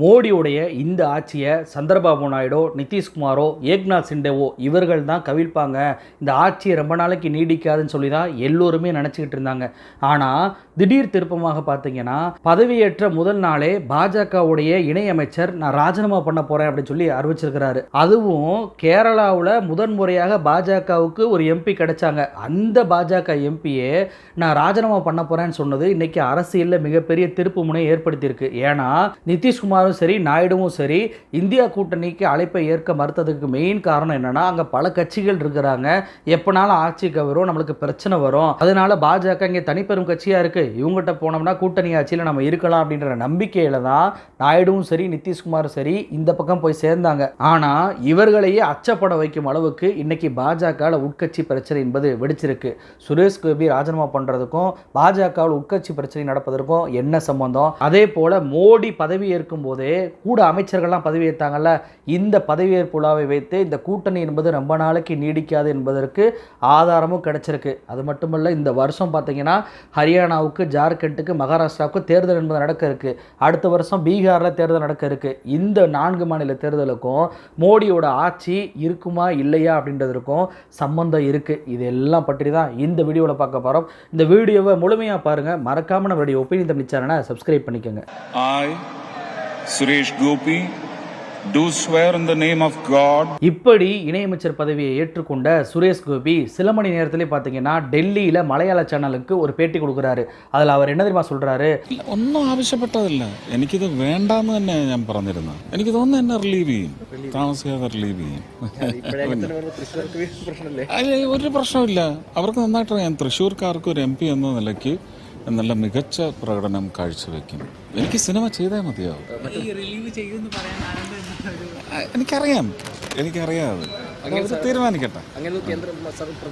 மோடியுடைய இந்த ஆட்சியை சந்திரபாபு நாயுடோ நிதிஷ்குமாரோ ஏக்நாத் சிண்டேவோ இவர்கள் தான் கவிழ்ப்பாங்க. இந்த ஆட்சியை ரொம்ப நாளைக்கு நீடிக்காதுன்னு சொல்லி தான் எல்லோருமே நினச்சிக்கிட்டு இருந்தாங்க. ஆனால் திடீர் திருப்பமாக பார்த்தீங்கன்னா பதவியேற்ற முதல் நாளே பாஜகவுடைய இணையமைச்சர் நான் ராஜினாமா பண்ண போகிறேன் அப்படின்னு சொல்லி அறிவிச்சிருக்கிறாரு. அதுவும் கேரளாவில் முதன் முறையாக பாஜகவுக்கு ஒரு எம்பி கிடைச்சாங்க. அந்த பாஜக எம்பியே நான் ராஜினாமா பண்ண போகிறேன்னு சொன்னது இன்றைக்கி அரசியலில் மிகப்பெரிய திருப்பு முனை ஏற்படுத்தியிருக்கு. ஏன்னா நிதிஷ்குமார் நிதிஷ்குமாரும் சரி நாயுடுவும் சரி இந்தியா கூட்டணிக்கு அழைப்பை ஏற்க மறுத்ததுக்கு மெயின் காரணம் என்னென்னா அங்கே பல கட்சிகள் இருக்கிறாங்க. எப்போனாலும் ஆட்சிக்கு வரும் நம்மளுக்கு பிரச்சனை வரும். அதனால பாஜக இங்கே தனிப்பெரும் கட்சியாக இருக்குது இவங்ககிட்ட போனோம்னா கூட்டணி ஆட்சியில் நம்ம இருக்கலாம் அப்படின்ற நம்பிக்கையில் தான் நாயுடுவும் சரி நிதிஷ்குமாரும் சரி இந்த பக்கம் போய் சேர்ந்தாங்க. ஆனால் இவர்களையே அச்சப்பட வைக்கும் அளவுக்கு இன்னைக்கு பாஜகவில் உட்கட்சி பிரச்சனை என்பது வெடிச்சிருக்கு. சுரேஷ் கோபி ராஜினாமா பண்ணுறதுக்கும் பாஜகவில் உட்கட்சி பிரச்சனை நடப்பதற்கும் என்ன சம்பந்தம்? அதே போல் மோடி பதவி ஏற்கும் போதே கூட அமைச்சர்கள்லாம் பதவியேற்றாங்கல்ல இந்த பதவியேற்பு விழாவை வைத்து இந்த கூட்டணி என்பது ரொம்ப நாளைக்கு நீடிக்காது என்பதற்கு ஆதாரமும் கிடைச்சிருக்கு. அது மட்டுமல்ல இந்த வருஷம் பார்த்திங்கன்னா ஹரியானாவுக்கு ஜார்க்கண்டுக்கு மகாராஷ்டிராவுக்கு தேர்தல் என்பது நடக்க இருக்குது அடுத்த வருஷம் பீகாரில் தேர்தல் நடக்க இருக்கு. இந்த நான்கு மாநில தேர்தலுக்கும் மோடியோட ஆட்சி இருக்குமா இல்லையா அப்படின்றதுக்கும் சம்பந்தம் இருக்குது இது எல்லாம் பற்றி தான் இந்த வீடியோவில் பார்க்க போகிறோம் இந்த வீடியோவை முழுமையாக பாருங்கள் மறக்காமல் நம்மளுடைய ஒப்பீனியன் தமிழ் சேனலை சப்ஸ்கிரைப் பண்ணிக்கோங்க. I, Suresh Gopi, do swear in the name of God இப்படி இணையமைச்சர் பதவியை ஏற்றுக்கொண்ட சுரேஷ் கோபி சில மணி நேரத்திலே பார்த்தீங்கன்னா டெல்லியில் மலையாள சேனலுக்கு ஒரு பேட்டி கொடுக்குறாரு அதில் அவர் என்ன தெரியுமா சொல்கிறாரு ഇല്ല, ഒന്നും ആവശ്യപ്പെട്ടതില്ല എനിക്കിത് വേണ്ടാന്ന് തന്നെ ഞാൻ പറഞ്ഞിരുന്നത് എനിക്ക് തോന്നുന്നു എന്നെ റിലീവ് ചെയ്യും താമസിയാതെ റിലീവ് ചെയ്യും അല്ല ഒരു പ്രശ്നമില്ല അവർക്ക് നന്നായിട്ട് അറിയാം തൃശ്ശൂർക്കാർക്ക് ഒരു എം പി എന്ന നിലയ്ക്ക് നല്ല മികച്ച പ്രകടനം കാഴ്ചവെക്കും. എനിക്ക് സിനിമ ചെയ്താൽ മതിയാവും. എനിക്കറിയാം. എനിക്കറിയാം അത്. തീരുമാനിക്കട്ടെ.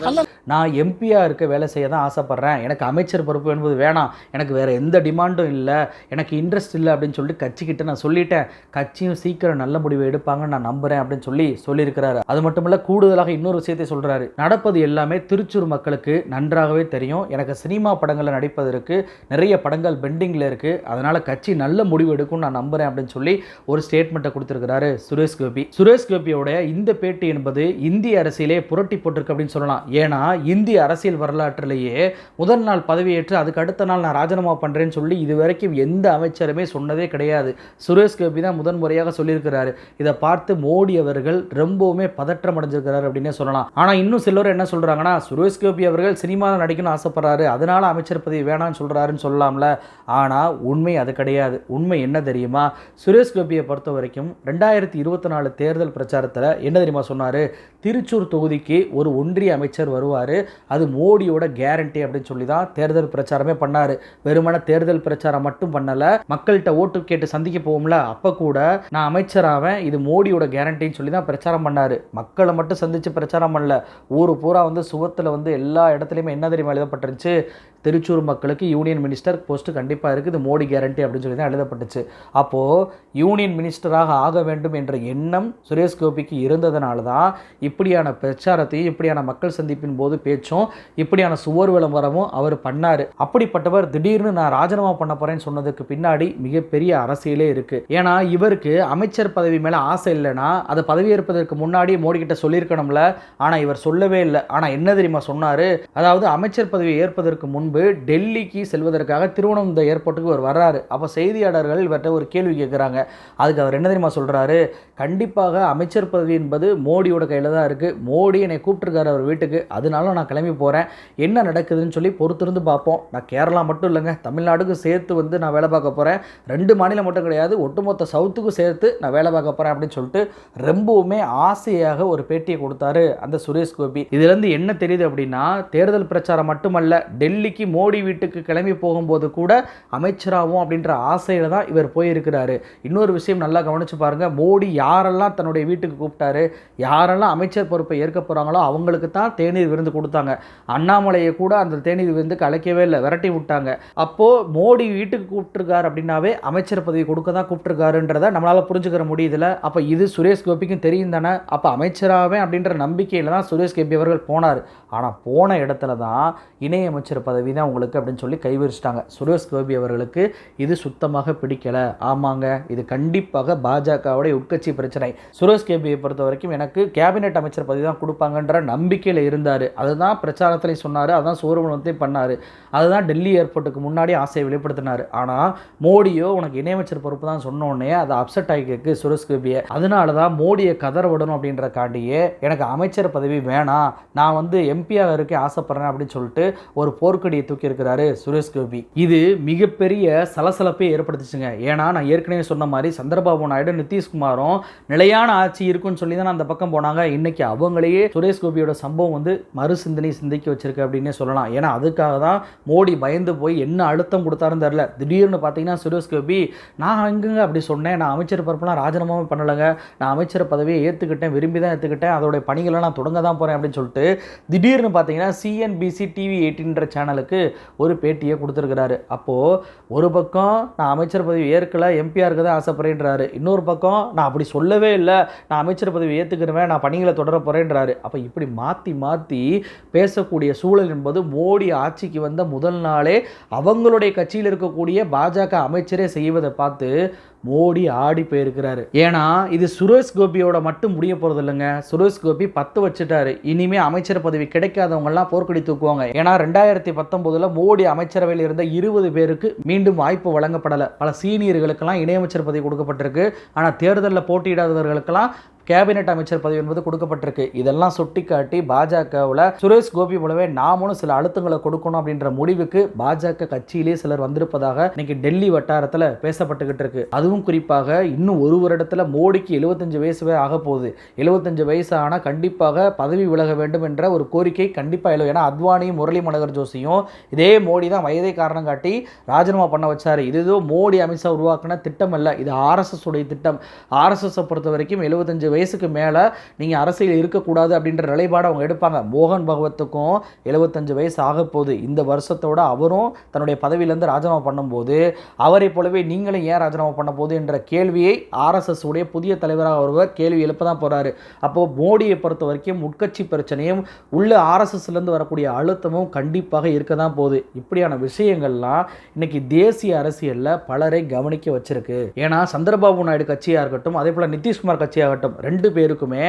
അല്ല நான் எம்பியாக இருக்க வேலை செய்ய தான் ஆசைப்பட்றேன். எனக்கு அமைச்சர் பொறுப்பு என்பது வேணாம். எனக்கு வேறு எந்த டிமாண்டும் இல்லை. எனக்கு இன்ட்ரெஸ்ட் இல்லை அப்படின்னு சொல்லிட்டு கட்சிக்கிட்ட நான் சொல்லிட்டேன். கட்சியும் சீக்கிரம் நல்ல முடிவை எடுப்பாங்கன்னு நான் நம்புகிறேன் அப்படின்னு சொல்லி சொல்லியிருக்கிறாரு. அது மட்டும் இல்லை கூடுதலாக இன்னொரு விஷயத்தை சொல்கிறாரு நடப்பது எல்லாமே திருச்சூர் மக்களுக்கு நன்றாகவே தெரியும். எனக்கு சினிமா படங்களில் நடிப்பதற்கு நிறைய படங்கள் பெண்டிங்கில் இருக்குது அதனால் கட்சி நல்ல முடிவு எடுக்கும்னு நான் நம்புகிறேன் அப்படின்னு சொல்லி ஒரு ஸ்டேட்மெண்ட்டை கொடுத்துருக்கிறாரு சுரேஷ் கோபி. சுரேஷ் கோபியோட இந்த பேட்டி என்பது இந்திய அரசியலே புரட்டி போட்டிருக்கு அப்படின்னு சொல்லலாம். ஏன்னா இந்திய அரசியல் வரலாற்றிலேயே முதல் நாள் பதவியேற்று அதுக்கு அடுத்த நாள் நான் ராஜினாமா பண்ணுறேன்னு சொல்லி இது வரைக்கும் எந்த அமைச்சருமே சொன்னதே கிடையாது. சுரேஷ் கோபி தான் முதன் முறையாக சொல்லியிருக்கிறாரு. இதை பார்த்து மோடி அவர்கள் ரொம்பவுமே பதற்றம் அடைஞ்சிருக்கிறார் அப்படின்னே சொல்லலாம். ஆனால் இன்னும் சிலர் என்ன சொல்கிறாங்கன்னா சுரேஷ் கோபி அவர்கள் சினிமாவில் நடிக்கணும்னு ஆசைப்படுறாரு. அதனால் அமைச்சர் பதவி வேணாம்னு சொல்கிறாருன்னு சொல்லலாம்ல. ஆனால் உண்மை அது கிடையாது. உண்மை என்ன தெரியுமா? சுரேஷ் கோபியை பொறுத்த வரைக்கும் ரெண்டாயிரத்தி இருபத்தி நாலு தேர்தல் பிரச்சாரத்தில் என்ன தெரியுமா சொன்னார்? திருச்சூர் தொகுதிக்கு ஒரு ஒன்றிய அமைச்சர் வருவார். அது மோடியோட கேரண்டி அப்படின்னு சொல்லி தான் தேர்தல் பிரச்சாரமே பண்ணார். வெறுமன தேர்தல் பிரச்சாரம் மட்டும் பண்ணலை மக்கள்கிட்ட ஓட்டு கேட்டு சந்திக்க போவோம்ல அப்போ கூட நான் அமைச்சராவேன் இது மோடியோட கேரண்டின்னு சொல்லி தான் பிரச்சாரம் பண்ணார். மக்களை மட்டும் சந்தித்து பிரச்சாரம் பண்ணல. ஊர் பூரா வந்து சுவத்தில் வந்து எல்லா இடத்துலையுமே என்ன தெரியுமா எழுதப்பட்டிருந்துச்சு? திருச்சூர் மக்களுக்கு யூனியன் மினிஸ்டர் போஸ்ட்டு கண்டிப்பாக இருக்குது. மோடி கேரண்டி அப்படின்னு சொல்லி தான் எழுதப்பட்டுச்சு. அப்போது யூனியன் மினிஸ்டராக ஆக வேண்டும் என்ற எண்ணம் சுரேஷ் கோபிக்கு இருந்ததுனால தான் இப்படியான பிரச்சாரத்தையும் இப்படியான மக்கள் சந்திப்பின் போது பேச்சும் இப்படியான சுவர் விளம்பரமும் அவர் பண்ணார். அப்படிப்பட்டவர் திடீர்னு நான் ராஜினாமா பண்ண போகிறேன்னு சொன்னதுக்கு பின்னாடி மிகப்பெரிய அரசியலே இருக்குது ஏன்னா இவருக்கு அமைச்சர் பதவி மேலே ஆசை இல்லைன்னா அதை பதவியேற்பதற்கு முன்னாடி மோடி கிட்ட சொல்லியிருக்கணும்ல. ஆனால் இவர் சொல்லவே இல்லை. ஆனால் என்ன தெரியுமா சொன்னார்? அதாவது அமைச்சர் பதவியை ஏற்பதற்கு முன் முன்பு டெல்லிக்கு செல்வதற்காக திருவனந்த ஏர்போர்ட்டுக்கு இவர் வர்றாரு. அப்போ செய்தியாளர்கள் இவர்கிட்ட ஒரு கேள்வி கேட்குறாங்க அதுக்கு அவர் என்ன தெரியுமா சொல்கிறாரு கண்டிப்பாக அமைச்சர் பதவி என்பது மோடியோட கையில் தான் இருக்குது மோடி என்னை கூப்பிட்டுருக்காரு அவர் வீட்டுக்கு. அதனால நான் கிளம்பி போகிறேன் என்ன நடக்குதுன்னு சொல்லி பொறுத்திருந்து பார்ப்போம். நான் கேரளா மட்டும் இல்லைங்க. தமிழ்நாடுக்கு சேர்த்து வந்து நான் வேலை பார்க்க போகிறேன் ரெண்டு மாநிலம் மட்டும் கிடையாது. ஒட்டுமொத்த சவுத்துக்கும் சேர்த்து நான் வேலை பார்க்க போகிறேன் அப்படின்னு சொல்லிட்டு ரொம்பவுமே ஆசையாக ஒரு பேட்டியை கொடுத்தாரு அந்த சுரேஷ் கோபி. இதுலேருந்து என்ன தெரியுது அப்படின்னா தேர்தல் பிரச்சாரம் மட்டுமல்ல டெல்லிக்கு மோடி வீட்டுக்கு கிளம்பி போகும்போது கூட அமைச்சராகவும் அப்படின்ற ஆசையில் தான் இவர் போயிருக்கிறாரு. இன்னொரு விஷயம் நல்லா கவனித்து பாருங்க. மோடி யாரெல்லாம் தன்னுடைய வீட்டுக்கு கூப்பிட்டாரு யாரெல்லாம் அமைச்சர் பொறுப்பை ஏற்க போகிறாங்களோ அவங்களுக்கு தான் தேநீர் விருந்து கொடுத்தாங்க. அண்ணாமலையை கூட அந்த தேநீர் விருந்துக்கு அழைக்கவே இல்லை விரட்டி விட்டாங்க. அப்போது மோடி வீட்டுக்கு கூப்பிட்டுருக்காரு அப்படின்னாவே அமைச்சர் பதவி கொடுக்க தான் கூப்பிட்டுருக்காருன்றதை நம்மளால் புரிஞ்சுக்கிற முடியுதுல அப்போ இது சுரேஷ் கோபிக்கும் தெரியும் தானே? அப்போ அமைச்சராகவே அப்படின்ற நம்பிக்கையில் தான் சுரேஷ் கோபி அவர்கள் போனார். ஆனால் போன இடத்துல தான் இணையமைச்சர் பதவி பதவி தான் உங்களுக்கு அப்படின்னு சொல்லி கைவிரிச்சிட்டாங்க. சுரேஷ் கோபி அவர்களுக்கு இது சுத்தமாக பிடிக்கல. ஆமாங்க இது கண்டிப்பாக பாஜகவுடைய உட்கட்சி பிரச்சனை. சுரேஷ் கோபியை பொறுத்த வரைக்கும் எனக்கு கேபினெட் அமைச்சர் பதவி தான் கொடுப்பாங்கன்ற நம்பிக்கையில் இருந்தார். அதுதான் பிரச்சாரத்தில் சொன்னார் அதுதான் சூரமணத்தையும் பண்ணார். அதுதான் டெல்லி ஏர்போர்ட்டுக்கு முன்னாடி ஆசையை வெளிப்படுத்தினார். ஆனால் மோடியோ உனக்கு இணையமைச்சர் பொறுப்பு தான் சொன்னோடனே அதை அப்செட் ஆகிக்கு சுரேஷ் கோபியை. அதனால தான் மோடியை கதற விடணும் அப்படின்றக்காண்டியே எனக்கு அமைச்சர் பதவி வேணாம். நான் வந்து எம்பியாக இருக்க ஆசைப்படுறேன் அப்படின்னு சொல்லிட்டு ஒரு போர்க்கடி தூக்கி தூக்கியிருக்கிறாரு சுரேஷ் கோபி. இது மிகப்பெரிய சலசலப்பை ஏற்படுத்துச்சுங்க. ஏன்னா நான் ஏற்கனவே சொன்ன மாதிரி சந்திரபாபு நாயுடு நிதிஷ்குமாரும் நிலையான ஆட்சி இருக்குன்னு சொல்லி தான் அந்த பக்கம் போனாங்க. இன்னைக்கு அவங்களையே சுரேஷ் கோபியோட சம்பவம் வந்து மறு சிந்தனை சிந்திக்க வச்சிருக்கு அப்படின்னே சொல்லலாம். ஏன்னா அதுக்காக தான் மோடி பயந்து போய் என்ன அழுத்தம் கொடுத்தாருன்னு தெரில திடீர்னு பார்த்தீங்கன்னா சுரேஷ் கோபி நான் எங்கங்க? அப்படி சொன்னேன். நான் அமைச்சர் பொறுப்பெல்லாம் ராஜினாமாவே பண்ணலைங்க. நான் அமைச்சர் பதவியை ஏற்றுக்கிட்டேன் விரும்பி தான் ஏற்றுக்கிட்டேன் அதோடைய பணிகளை நான் தொடங்க தான் போகிறேன் அப்படின்னு சொல்லிட்டு திடீர்னு பார்த்தீங்கன்னா சிஎன்பிசி டிவி எயிட்டின்ற சேனலுக்கு ஒரு பேட்டியை கொடுத்துருக்கிறாரு. அப்போது ஒரு பக்கம் நான் அமைச்சர் பதவி ஏற்கலை எம்பியாக தான் ஆசைப்படுறேன்றாரு. இன்னொரு பக்கம் நான் அப்படி சொல்லவே இல்லை. நான் அமைச்சர் பதவி ஏற்றுக்கிறேன் நான் பணிகளை தொடர போகிறேன்றாரு அப்போ இப்படி மாற்றி மாற்றி பேசக்கூடிய சூழல் என்பது மோடி ஆட்சிக்கு வந்த முதல் நாளே அவங்களுடைய கட்சியில் இருக்கக்கூடிய பாஜக அமைச்சரே செய்வதை பார்த்து மோடி ஆடி போயிருக்கிறாரு. ஏன்னா இது சுரேஷ் கோபியோட மட்டும் முடிய போகிறது இல்லைங்க சுரேஷ் கோபி பத்து வச்சுட்டாரு. இனிமே அமைச்சர் பதவி கிடைக்காதவங்கலாம் போர்க்கடி தூக்குவாங்க. ஏன்னா ரெண்டாயிரத்தி பத்தொன்பதுல மோடி அமைச்சரவையில் இருந்த இருபது பேருக்கு மீண்டும் வாய்ப்பு வழங்கப்படலை. பல சீனியர்களுக்கெல்லாம் இணையமைச்சர் பதவி கொடுக்கப்பட்டிருக்கு. ஆனால் தேர்தலில் போட்டியிடாதவர்களுக்கெல்லாம் கேபினெட் அமைச்சர் பதவி என்பது கொடுக்கப்பட்டிருக்கு. இதெல்லாம் சுட்டிக்காட்டி பாஜகவில் சுரேஷ் கோபி போலவே நாமளும் சில அழுத்தங்களை கொடுக்கணும் அப்படின்ற முடிவுக்கு பாஜக கட்சியிலே சிலர் வந்திருப்பதாக இன்னைக்கு டெல்லி வட்டாரத்தில் பேசப்பட்டுக்கிட்டு இருக்கு. அதுவும் குறிப்பாக இன்னும் ஒரு வருடத்தில் மோடிக்கு எழுபத்தஞ்சு வயசு வரை ஆக போகுது. எழுபத்தஞ்சு வயசு ஆனால் கண்டிப்பாக பதவி விலக வேண்டும் என்ற ஒரு கோரிக்கை கண்டிப்பாக எழும் ஏன்னா அத்வானியும் முரளி மனோகர் ஜோஷியும் இதே மோடி தான் வயதை காரணம் காட்டி ராஜினாமா பண்ண வச்சார். இது ஏதோ மோடி அமித்ஷா உருவாக்கின திட்டம் அல்ல இது ஆர்எஸ்எஸ் உடைய திட்டம். ஆர்எஸ்எஸ் பொறுத்த வரைக்கும் எழுபத்தஞ்சு வயசு வயசுக்கு மேலே நீங்கள் அரசியல் இருக்கக்கூடாது அப்படின்ற நிலைப்பாடு அவங்க எடுப்பாங்க. மோகன் பகவத்துக்கும் எழுபத்தஞ்சு வயசு ஆக போகுது இந்த வருஷத்தோட அவரும் தன்னுடைய பதவியிலேருந்து ராஜினாமா பண்ணும்போது அவரை போலவே நீங்களும் ஏன் ராஜினாமா பண்ண போகுது என்ற கேள்வியை ஆர்எஸ்எஸ் உடைய புதிய தலைவராக ஒருவர் கேள்வி எழுப்ப தான் போகிறாரு அப்போது மோடியை பொறுத்த வரைக்கும் உட்கட்சி பிரச்சனையும் உள்ள ஆர்எஸ்எஸ்லேருந்து வரக்கூடிய அழுத்தமும் கண்டிப்பாக இருக்க தான் போகுது. இப்படியான விஷயங்கள்லாம் இன்னைக்கு தேசிய அரசியலில் பலரை கவனிக்க வச்சிருக்கு. ஏன்னா சந்திரபாபு நாயுடு கட்சியாக இருக்கட்டும் அதே போல் நிதிஷ்குமார் கட்சியாகட்டும் ரெண்டு பேருக்குமே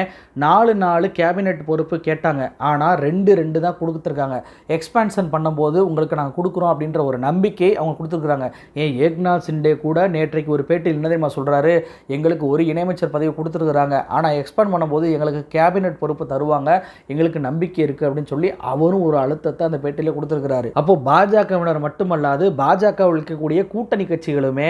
நாலு நாலு கேபினெட் பொறுப்பு கேட்டாங்க. ஆனால் ரெண்டு ரெண்டு தான் கொடுத்துருக்காங்க. எக்ஸ்பான்ஷன் பண்ணும்போது உங்களுக்கு நாங்கள் கொடுக்குறோம் அப்படின்ற ஒரு நம்பிக்கை அவங்க கொடுத்துருக்குறாங்க. ஏன் ஏக்நாத் சிண்டே கூட நேற்றைக்கு ஒரு பேட்டியில் என்ன தெரியுமா சொல்கிறாரு எங்களுக்கு ஒரு இணையமைச்சர் பதவி கொடுத்துருக்குறாங்க. ஆனால் எக்ஸ்பேண்ட் பண்ணும்போது எங்களுக்கு கேபினெட் பொறுப்பு தருவாங்க. எங்களுக்கு நம்பிக்கை இருக்குது அப்படின்னு சொல்லி அவரும் ஒரு அழுத்தத்தை அந்த பேட்டியில் கொடுத்துருக்கிறாரு. அப்போ பாஜகவினர் மட்டுமல்லாது பாஜகவில் இருக்கக்கூடிய கூட்டணி கட்சிகளுமே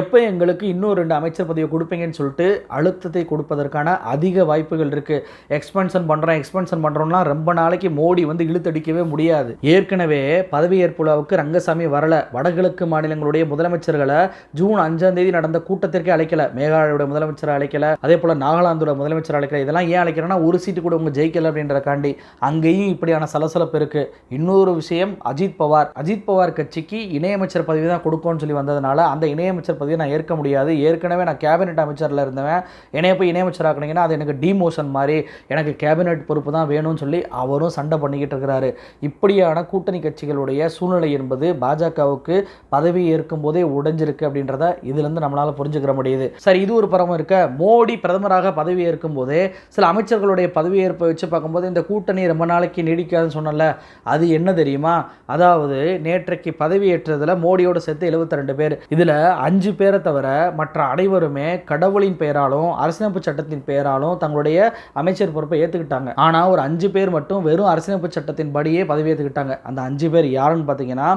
எப்போ எங்களுக்கு இன்னும் ரெண்டு அமைச்சர் பதவி கொடுப்பீங்கன்னு சொல்லிட்டு அழுத்தத்தை கொடுப்பதற்கான அதிக வாய்ப்புகள் இருக்குது எக்ஸ்பென்ஷன் பண்ணுறோம் எக்ஸ்பென்ஷன் பண்ணுறோம்னா ரொம்ப நாளைக்கு மோடி வந்து இழுத்தடிக்கவே முடியாது. ஏற்கனவே பதவியேற்பு விழாவுக்கு ரங்கசாமி வரல. வடகிழக்கு மாநிலங்களுடைய முதலமைச்சர்களை ஜூன் அஞ்சாம் தேதி நடந்த கூட்டத்திற்கே அழைக்கல. மேகாலயோட முதலமைச்சரை அழைக்கல. அதே போல் நாகாலாந்தோட முதலமைச்சர் அழைக்கல. இதெல்லாம் ஏன் அழைக்கிறேன்னா ஒரு சீட்டு கூட உங்க ஜெயிக்கல அப்படின்றக்காண்டி அங்கேயும் இப்படியான சலசலப்பு இருக்கு. இன்னொரு விஷயம் அஜித் பவார். அஜித் பவார் கட்சிக்கு இணையமைச்சர் பதவி தான் கொடுக்கும்னு சொல்லி வந்ததுனால அந்த இணையமைச்சர் பதவியை நான் ஏற்க முடியாது. ஏற்கனவே நான் கேபினெட் அமைச்சரில் இருந்தவன். என்னைய போய் இணையமைச்சர் ஆக்குனீங்கன்னா அது எனக்கு டிமோஷன் மாதிரி எனக்கு கேபினெட் பொறுப்பு தான் வேணும்னு சொல்லி அவரும் சண்டை பண்ணிக்கிட்டு இருக்கிறாரு. இப்படியான கூட்டணி கட்சிகளுடைய சூழ்நிலை என்பது பாஜகவுக்கு பதவி ஏற்கும் போதே உடைஞ்சிருக்கு அப்படின்றத இதுலேருந்து நம்மளால் புரிஞ்சுக்கிற முடியுது. சரி இது ஒரு பரமம் இருக்க. மோடி பிரதமராக பதவி ஏற்கும் போதே சில அமைச்சர்களுடைய பதவியேற்பை வச்சு பார்க்கும்போது இந்த கூட்டணி ரொம்ப நாளைக்கு நீடிக்காதுன்னு சொன்னல அது என்ன தெரியுமா? அதாவது நேற்றைக்கு பதவியேற்றதில் மோடியோட சேர்த்து 72 பேர். இதில் அஞ்சு பேரை தவிர மற்ற அனைவருமே கடவுளின் பெயராலும் அரசியலமைப்பு சட்டத்தின் பெயராலும் தங்களுடைய அமைச்சர் பொறுப்பை ஏற்றுக்கிட்டாங்க ஆனால் ஒரு அஞ்சு பேர் மட்டும் வெறும் அரசியலமைப்பு சட்டத்தின் படியே பதவி ஏற்றுக்கிட்டாங்க அந்த அஞ்சு பேர் யாருன்னு பார்த்தீங்கன்னா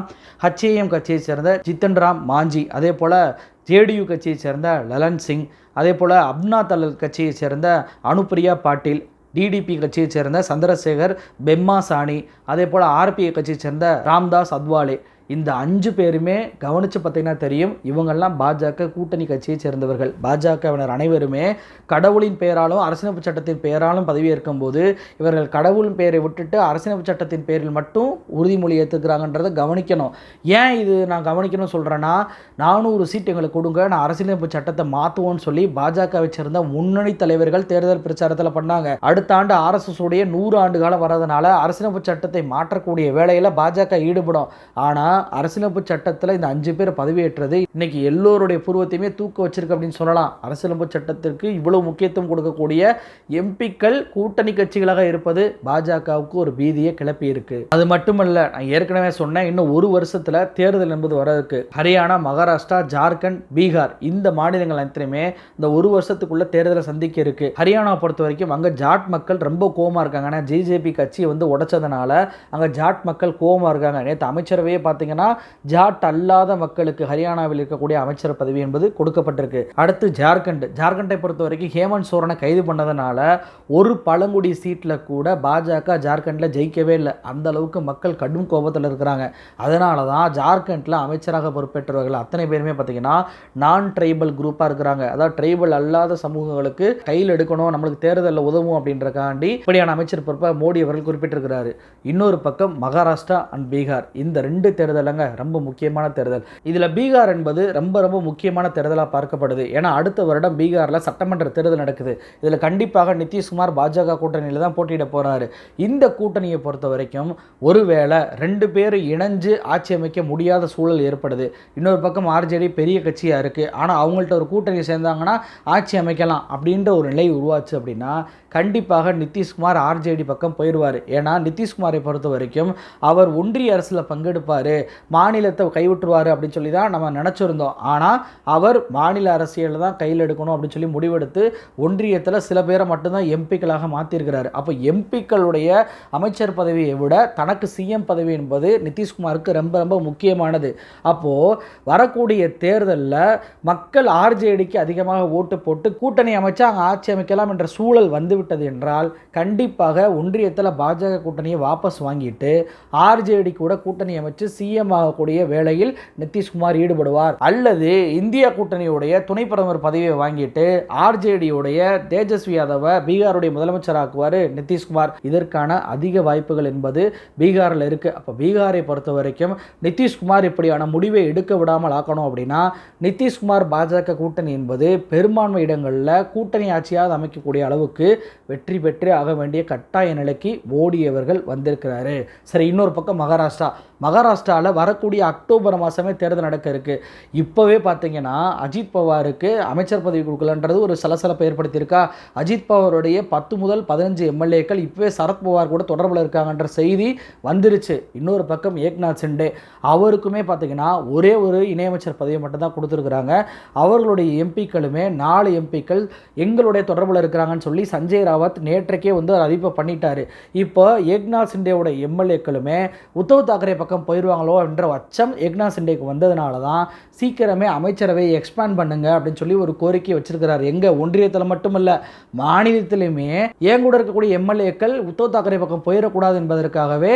ஹச்ஏஎம் கட்சியை சேர்ந்த ஜித்தன் ராம் மாஞ்சி அதே போல் ஜேடியு கட்சியை சேர்ந்த லலன் சிங் அதே போல் அப்னா தளல் கட்சியை சேர்ந்த அனுப்பிரியா பாட்டீல் டிடிபி கட்சியை சேர்ந்த சந்திரசேகர் பெம்மா சாணி அதே போல் ஆர்பிஐ கட்சியை சேர்ந்த ராம்தாஸ் அத்வாலே. இந்த அஞ்சு பேருமே கவனித்து பார்த்தீங்கன்னா தெரியும் இவங்கெல்லாம் பாஜக கூட்டணி கட்சியை சேர்ந்தவர்கள். பாஜகவினர் அனைவருமே கடவுளின் பெயராலும் அரசியலமைப்பு சட்டத்தின் பெயராலும் பதவியேற்கும் போது இவர்கள் கடவுளின் பெயரை விட்டுட்டு அரசியலமைப்பு சட்டத்தின் பேரில் மட்டும் உறுதிமொழி ஏற்றுக்கிறாங்கன்றதை கவனிக்கணும். ஏன் இது நான் கவனிக்கணும்னு சொல்கிறேன்னா நானூறு சீட் எங்களுக்கு கொடுங்க நான் அரசியலமைப்பு சட்டத்தை மாற்றுவோன்னு சொல்லி பாஜகவை சேர்ந்த முன்னணி தலைவர்கள் தேர்தல் பிரச்சாரத்தில் பண்ணாங்க. அடுத்த ஆண்டு ஆர்எஸ்எஸ் உடைய நூறு ஆண்டு காலம் வர்றதுனால அரசியலமைப்பு சட்டத்தை மாற்றக்கூடிய வேலையில் பாஜக ஈடுபடும். ஆனால் அரசியலமைப்பு சட்டத்தில் இந்த அஞ்சு பேர் பதவியேற்றது இன்னைக்கு எல்லோருடைய பூர்வத்தையுமே தூக்க வச்சிருக்கு அப்படின்னு சொல்லலாம். அரசியலமைப்பு சட்டத்திற்கு இவ்வளவு முக்கியத்துவம் கொடுக்கக்கூடிய எம்பிக்கள் கூட்டணி கட்சிகளாக இருப்பது பாஜகவுக்கு ஒரு பீதியை கிளப்பி இருக்கு. அது மட்டுமல்ல நான் ஏற்கனவே சொன்னேன் இன்னும் ஒரு வருஷத்துல தேர்தல் என்பது வர இருக்கு ஹரியானா மகாராஷ்டிரா ஜார்க்கண்ட் பீகார் இந்த மாநிலங்கள் அனைத்துலையுமே இந்த ஒரு வருஷத்துக்குள்ள தேர்தலை சந்திக்க இருக்கு. ஹரியானா பொறுத்த வரைக்கும் அங்க ஜாட் மக்கள் ரொம்ப கோவமா இருக்காங்க. ஆனால் ஜேஜேபி கட்சியை வந்து உடைச்சதுனால அங்க ஜாட் மக்கள் கோவமா இருக்காங்க. நேற்று அமைச்சரவையே பார்த்தீங்கன்னா ஜாட் அல்லாத மக்களுக்கு ஹரியானாவில் இருக்கக்கூடிய அமைச்சர் பதவி என்பது கொடுக்கப்பட்டிருக்கு. அடுத்து ஜார்க்கண்ட். ஜார்க்கண்டை பொறுத்த வரைக்கும் ஹேமந்த் சோரனை கைது பண்ணதுனால ஒரு பழங்குடி சீட்டில் கூட பாஜக ஜார்க்கண்டில் ஜெயிக்கவே இல்லை. அந்த அளவுக்கு மக்கள் கடும் கோபத்தில் இருக்கிறாங்க. அதனால தான் ஜார்க்கண்டில் அமைச்சராக பொறுப்பேற்றவர்கள் அத்தனை பேருமே பார்த்தீங்கன்னா நான் ட்ரைபல் குரூப்பாக இருக்கிறாங்க. அதாவது ட்ரைபல் அல்லாத சமூகங்களுக்கு கையில் எடுக்கணும் நம்மளுக்கு தேர்தலில் உதவும் அப்படின்றக்காண்டி இப்படியான அமைச்சர் பொறுப்பை மோடி அவர்கள் குறிப்பிட்டிருக்கிறாரு. இன்னொரு பக்கம் மகாராஷ்டிரா அண்ட் பீகார். இந்த ரெண்டு தேர்தல் தேர்தலுங்க ரொம்ப முக்கியமான தேர்தல். இதில் பீகார் என்பது ரொம்ப ரொம்ப முக்கியமான தேர்தலாக பார்க்கப்படுது. ஏன்னா அடுத்த வருடம் பீகாரில் சட்டமன்ற தேர்தல் நடக்குது. இதில் கண்டிப்பாக நிதிஷ்குமார் பாஜக கூட்டணியில் தான் போட்டியிட போகிறாரு இந்த கூட்டணியை பொறுத்த வரைக்கும் ஒருவேளை ரெண்டு பேர் இணைஞ்சு ஆட்சி அமைக்க முடியாத சூழல் ஏற்படுது. இன்னொரு பக்கம் ஆர்ஜேடி பெரிய கட்சியாக இருக்குது ஆனால் அவங்கள்ட்ட ஒரு கூட்டணி சேர்ந்தாங்கன்னா ஆட்சி அமைக்கலாம் அப்படின்ற ஒரு நிலை உருவாச்சு அப்படின்னா கண்டிப்பாக நிதிஷ்குமார் ஆர்ஜேடி பக்கம் போயிடுவார். ஏன்னா நிதிஷ்குமாரை பொறுத்த வரைக்கும் அவர் ஒன்றிய அரசில் பங்கெடுப்பார். மாநிலத்தை கைவிட்டுருவார் அப்படின்னு சொல்லி தான் நம்ம நினச்சிருந்தோம். ஆனால் அவர் மாநில அரசியலில் தான் கையில் எடுக்கணும் அப்படின்னு சொல்லி முடிவெடுத்து ஒன்றியத்தில் சில பேரை மட்டும்தான் எம்பிக்களாக மாற்றிருக்கிறாரு அப்போ எம்பிக்களுடைய அமைச்சர் பதவியை விட தனக்கு சிஎம் பதவி என்பது நிதிஷ்குமாருக்கு ரொம்ப ரொம்ப முக்கியமானது. அப்போது வரக்கூடிய தேர்தலில் மக்கள் ஆர்ஜேடிக்கு அதிகமாக ஓட்டு போட்டு கூட்டணி அமைச்சா அங்கே ஆட்சி அமைக்கலாம் என்ற சூழல் வந்துவிட்டது என்றால் கண்டிப்பாக ஒன்றியத்தில் பாஜக கூட்டணியை வாபஸ் வாங்கிட்டு ஆர்ஜேடி கூட கூட்டணி அமைச்சு சி ஆகக்கூடிய வேலையில் நிதிஷ்குமார் ஈடுபடுவார். அல்லது இந்தியா கூட்டணியுடைய துணை பிரதமர் பதவியை வாங்கிட்டு ஆர்ஜேடியுடைய தேஜஸ்வி யாதவை பீகாருடைய முதலமைச்சராக்குவார் நிதிஷ்குமார். இதற்கான அதிக வாய்ப்புகள் என்பது பீகாரில் இருக்குது அப்போ பீகாரை பொறுத்த வரைக்கும் நிதிஷ்குமார் இப்படியான முடிவை எடுக்க விடாமல் ஆக்கணும் அப்படின்னா நிதிஷ்குமார் பாஜக கூட்டணி என்பது பெரும்பான்மை இடங்களில் கூட்டணி ஆட்சியாக அமைக்கக்கூடிய அளவுக்கு வெற்றி பெற்று ஆக வேண்டிய கட்டாய நிலைக்கு ஓடியவர்கள் வந்திருக்கிறாரு. சரி இன்னொரு பக்கம் மகாராஷ்டிரா. மகாராஷ்டிராவில் வரக்கூடிய அக்டோபர் மாதமே தேர்தல் நடக்க இருக்குது இப்போவே பார்த்தீங்கன்னா அஜித் பவாருக்கு அமைச்சர் பதவி கொடுக்கலன்றது ஒரு சலசலப்பை ஏற்படுத்தியிருக்கா. அஜித் பவாருடைய பத்து முதல் பதினஞ்சு எம்எல்ஏக்கள் இப்போவே சரத்பவார் கூட தொடர்பில் இருக்காங்கன்ற செய்தி வந்துருச்சு. இன்னொரு பக்கம் ஏக்நாத் சிண்டே அவருக்குமே பார்த்தீங்கன்னா ஒரே ஒரு இணையமைச்சர் பதவி மட்டும்தான் கொடுத்துருக்குறாங்க. அவர்களுடைய எம்பிக்களுமே நாலு எம்பிக்கள் எங்களுடைய தொடர்பில் இருக்கிறாங்கன்னு சொல்லி சஞ்சய் ராவத் நேற்றைக்கே வந்து ஒரு அறிவிப்பை பண்ணிட்டார். இப்போ ஏக்நாத் சிண்டேவோட எம்எல்ஏக்களுமே உத்தவ் தாக்கரே பக்கம் போயிடுவாங்களோ என்ற அச்சம் ஏக்நாத் சிண்டேக்கு வந்ததுனால தான் சீக்கிரமே அமைச்சரவை எக்ஸ்பேண்ட் பண்ணுங்க அப்படின்னு சொல்லி ஒரு கோரிக்கை வச்சிருக்கிறார். எங்க? ஒன்றியத்தில் மட்டுமல்ல மாநிலத்திலுமே ஏன் கூட இருக்கக்கூடிய எம்எல்ஏக்கள் உத்தவ் தாக்கரே பக்கம் போயிடக்கூடாது என்பதற்காகவே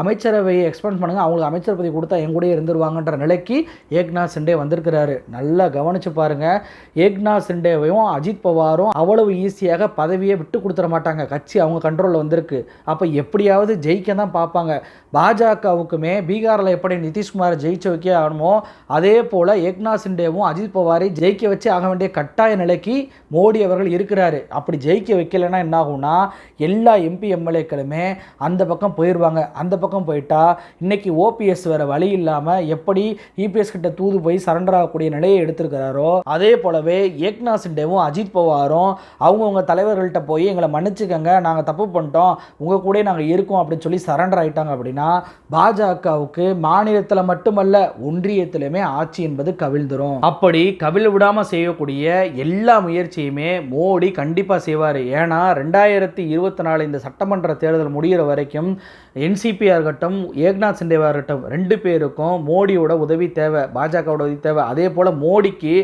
அமைச்சரவையை எக்ஸ்பேண்ட் பண்ணுங்க. அவங்களுக்கு அமைச்சர் பதவி கொடுத்தா என் கூட இருந்துருவாங்கன்ற நிலைக்கு ஏக்நாத் சிண்டே வந்திருக்கிறாரு. நல்லா கவனிச்சு பாருங்க. ஏக்நாத் சிண்டேவையும் அஜித் பவாரும் அவ்வளவு ஈஸியாக பதவியை விட்டு கொடுத்துட மாட்டாங்க. கட்சி அவங்க கண்ட்ரோலில் வந்திருக்கு. அப்போ எப்படியாவது ஜெயிக்க தான் பார்ப்பாங்க. பாஜகவுக்குமே பீகாரில் எப்படி நிதிஷ்குமாரை ஜெயிச்சு வைக்க ஆகணுமோ அதே போல் ஏக்நாத் சிண்டேவும் அஜித் பவாரை ஜெயிக்க வச்சு ஆக வேண்டிய கட்டாய நிலைக்கு மோடி அவர்கள் இருக்கிறாரு. அப்படி ஜெயிக்க வைக்கலைன்னா என்ன ஆகும்னா எல்லா எம்பி எம்எல்ஏக்களுமே அந்த பக்கம் போயிடுவாங்க அந்த பக்கம் போயிட்டா இன்னைக்கு ஓபிஎஸ் வேற வழி இல்லாமல் எப்படி இபிஎஸ் கிட்ட தூது போய் சரண்டர் ஆகக்கூடிய நிலையை எடுத்திருக்கிறாரோ அதே போலவே ஏக்நாத் சிண்டேவும் அஜித் பவாரும் அவங்கவுங்க தலைவர்கள்ட்ட போய் எங்களை மன்னிச்சுக்கங்க நாங்கள் தப்பு பண்ணிட்டோம் உங்கள் கூட நாங்கள் இருக்கோம் அப்படின்னு சொல்லி சரண்டர் ஆயிட்டாங்க அப்படின்னா பாஜகவுக்கு மாநிலத்தில் மட்டுமல்ல ஒன்றியத்திலுமே ஆட்சி என்பது கவிழ்ந்துரும். அப்படி கவிழ விடாமல் செய்யக்கூடிய எல்லா முயற்சியுமே மோடி கண்டிப்பாக செய்வார். ஏன்னா ரெண்டாயிரத்தி இருபத்தி நாலு இந்த சட்டமன்ற தேர்தல் முடிகிற வரைக்கும் என்சிபியாக இருக்கட்டும் ஏக்நாத் சிண்டேவாக இருக்கட்டும் ரெண்டு பேருக்கும் மோடியோட உதவி தேவை பாஜகவோட உதவி தேவை. அதே போல் மோடிக்கு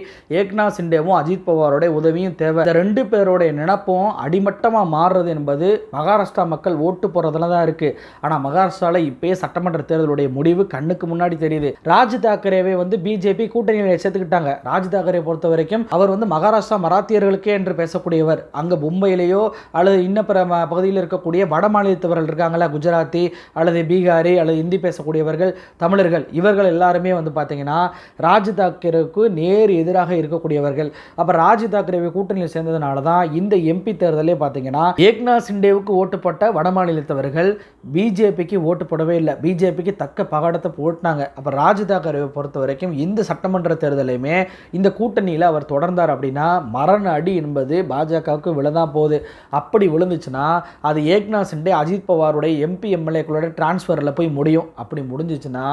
ஏக்நாத் சிண்டேவும் அஜித் பவாரோட உதவியும் தேவை. இந்த ரெண்டு பேரோடைய நினப்பும் அடிமட்டமாக மாறுறது என்பது மகாராஷ்டிரா மக்கள் ஓட்டு போகிறதுல தான் இருக்குது ஆனால் மகாராஷ்டிராவில் இப்போயே சட்டமன்ற தேர்தலுடைய முடிவு கண்ணுக்கு முன்னாடி தெரியுது. ராஜ் தாக்கரேவை வந்து பிஜேபி கூட்டணியில் சேர்த்துக்கிட்டாங்க. ராஜ் தாக்கரே பொறுத்த வரைக்கும் அவர் வந்து மகாராஷ்டிரா மராத்தியர்களுக்கே என்று பேசக்கூடியவர். அங்கே மும்பையிலேயோ அல்லது இன்ன பிற ம- பகுதியில் இருக்கக்கூடிய வட மாநிலத்தவர்கள் இருக்காங்களா குஜராத்தி அல்லது பீகாரி அல்லது இந்தி பேசக்கூடியவர்கள் தமிழர்கள் இவர்கள் எல்லாருமே வந்து பார்த்தீங்கன்னா ராஜ் தாக்கரேவுக்கு நேர் எதிராக இருக்கக்கூடியவர்கள். அப்போ ராஜ் தாக்கரேவை கூட்டணியில் சேர்ந்ததுனால தான் இந்த எம்பி தேர்தலே பார்த்தீங்கன்னா ஏக்நாத் சிண்டேவுக்கு ஓட்டுப்பட்ட வட மாநிலத்தவர்கள் பிஜேபிக்கு ஓட்டு போடவே இல்லை. பிஜேபிக்கு தக்க பகாடத்தை போட்டினாங்க. அப்போ ராஜ் தாக்கரேவை பொறுத்த வரைக்கும் இந்த சட்டமன்ற தேர்தலையுமே இந்த கூட்டணியில் அவர் தொடர்ந்தார் அப்படின்னா மரண அடி என்பது பாஜகவுக்கு விழதான் போகுது. அப்படி விழுந்துச்சுன்னா அது ஏக்நாத் சிண்டே அஜித் பவாருடைய எம்பி எம்எல்ஏக்களோட டிரான்ஸ்ஃபரில் போய் முடியும். அப்படி முடிஞ்சிச்சுன்னா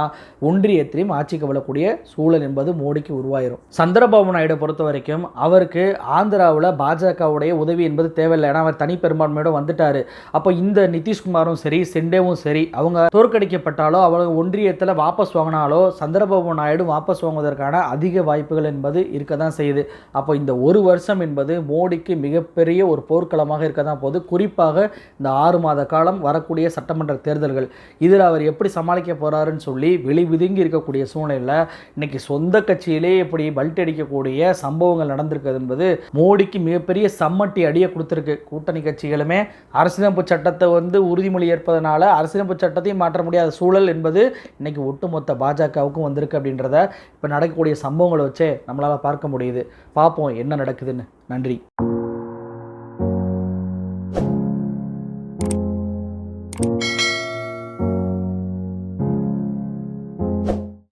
ஒன்றியத்திலையும் ஆட்சி கவலக்கூடிய சூழல் என்பது மோடிக்கு உருவாயிரும். சந்திரபாபு நாயுடு பொறுத்த வரைக்கும் அவருக்கு ஆந்திராவில் பாஜகவுடைய உதவி என்பது தேவையில்லை. ஏன்னா அவர் தனி பெரும்பான்மையோட வந்துட்டாரு. அப்போ இந்த நிதிஷ்குமாரும் சரி செண்டேவும் சரி அவங்க தோற்கடிக்கப்பட்டாலோ அவங்க விஷயத்தில் வாபஸ் வாங்கினாலோ சந்திரபாபு நாயுடு வாபஸ் வாங்குவதற்கான அதிக வாய்ப்புகள் என்பது இருக்க தான் செய்யுது. அப்போ இந்த ஒரு வருஷம் என்பது மோடிக்கு மிகப்பெரிய ஒரு போர்க்களமாக இருக்க தான் போகுது. குறிப்பாக இந்த ஆறு மாத காலம் வரக்கூடிய சட்டமன்ற தேர்தல்கள். இதில் அவர் எப்படி சமாளிக்க போகிறாருன்னு சொல்லி வெளி விதுங்கி இருக்கக்கூடிய சூழ்நிலையில் இன்னைக்கு சொந்த கட்சியிலே இப்படி பல்ட் அடிக்கக்கூடிய சம்பவங்கள் நடந்திருக்கிறது என்பது மோடிக்கு மிகப்பெரிய சம்மட்டி அடியை கொடுத்துருக்கு. கூட்டணி கட்சிகளுமே அரசியலமைப்பு சட்டத்தை வந்து உறுதிமொழி ஏற்பதனால அரசியலமைப்பு சட்டத்தையும் மாற்ற முடியாத சூழல் என்பது இன்னைக்கு ஒட்டுமொத்த பாஜகவுக்கும் வந்திருக்கு அப்படின்றத இப்போ நடக்கக்கூடிய சம்பவங்களை வச்சே நம்மளால் பார்க்க முடியுது. பார்ப்போம் என்ன நடக்குதுன்னு. நன்றி.